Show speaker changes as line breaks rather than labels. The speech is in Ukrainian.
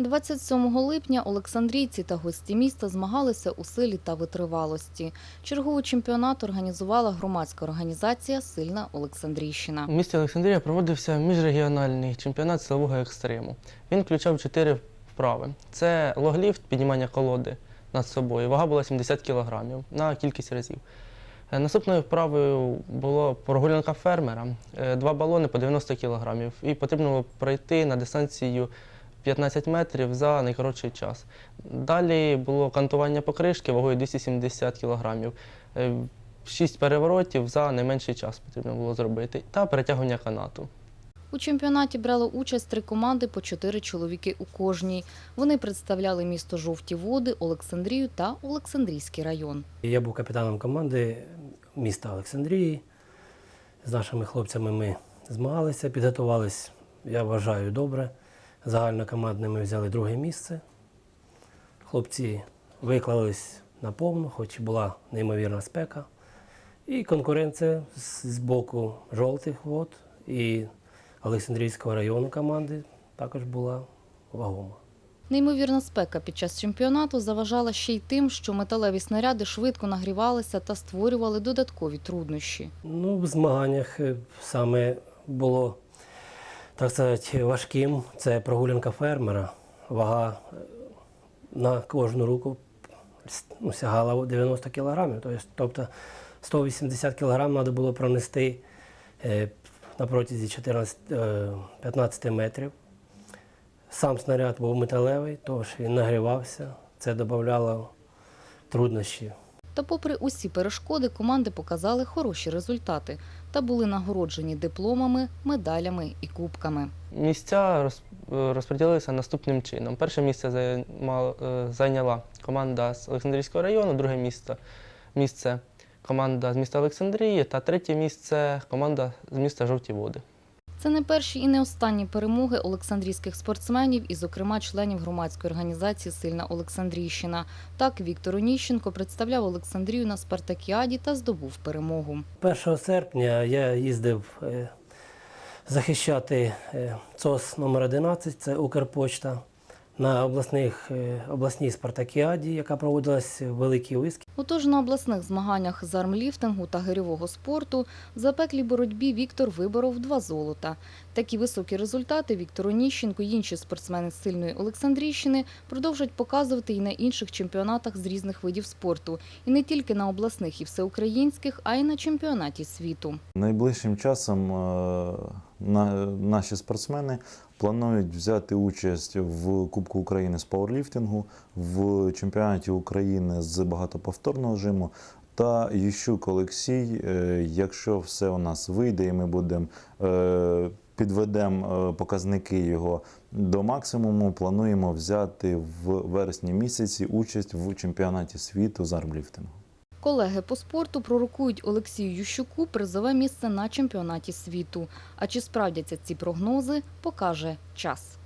27 липня Олександрійці та гості міста змагалися у силі та витривалості. Черговий чемпіонат організувала громадська організація Сильна Олександрійщина.
У місті Олександрія проводився міжрегіональний чемпіонат силового екстриму. Він включав чотири вправи: це логліфт, піднімання колоди над собою. Вага була 70 кг на кількість разів. Е, Наступною вправою було прогулянка фермера, е, два балони по 90 кг. І потрібно було пройти на дистанцію 15 метрів за найкоротший час. Далі було кантування покришки вагою 270 кг. Шість переворотів за найменший час потрібно було зробити, та перетягування канату.
У чемпіонаті брало участь три команди по чотири чоловіки у кожній. Вони представляли місто Жовті Води, Олександрію та Олександрійський район.
Я був капітаном команди міста Олександрії. З нашими хлопцями ми змагалися, підготувалися, я вважаю, добре. Загальнокомандне ми взяли друге місце. Хлопці виклались на повну, хоч була неймовірна спека. І конкуренція з з боку жовтих вод і Олександрійського району команди також була вагома.
Неймовірна спека під час чемпіонату заважала ще й тим, що металеві снаряди швидко нагрівалися та створювали додаткові труднощі.
Ну, в змаганнях е, саме було, так сказати, важким. Це прогулянка фермера. Вага е, на кожну руку ну, сягала 90 кілограмів. Тобто- Тобто 180 кілограм треба було пронести е, на протязі 14, е, 15 метрів. Сам снаряд був металевий, тож він нагрівався. Це додавало труднощів.
Та попри усі перешкоди, команди показали хороші результати та були нагороджені дипломами, медалями і кубками.
Місця е, розподілилися наступним чином. Перше місце е, зайняла команда з Олександрійського району, друге місце, місце команда з міста Олександрії та третє місце команда з міста Жовті Води.
Це не перші і не останні перемоги олександрійських спортсменів і, зокрема, членів громадської організації Сильна Олександрійщина. Так Віктор Оніщенко представляв Олександрію на спартакіаді та здобув перемогу.
1 серпня я їздив е, захищати е, ЦОС номер 11 це Укрпочта, на обласних, е, обласній спартакіаді, яка проводилась в Великій Уїзкі.
Отож, на обласних змаганнях з армліфтингу та гирьового спорту в запеклій боротьбі Віктор виборов два золота. Такі високі результати Віктор Оніщенко і інші спортсмени з сильної Олександрійщини продовжать показувати і на інших чемпіонатах з різних видів спорту, і не тільки на обласних і всеукраїнських, а й на чемпіонаті світу.
Найближчим часом е, наші спортсмени планують взяти участь в Кубку України з пауерліфтингу, в чемпіонаті України з багатоповторного жиму. Та Ющук Олексій, е, якщо все у нас вийде, і ми будемо е, підведемо е, показники його до максимуму, плануємо взяти в вересні місяці участь в чемпіонаті світу з армліфтингу.
Колеги по спорту пророкують Олексію Ющуку призове місце на чемпіонаті світу. А чи справдяться ці прогнози, покаже час.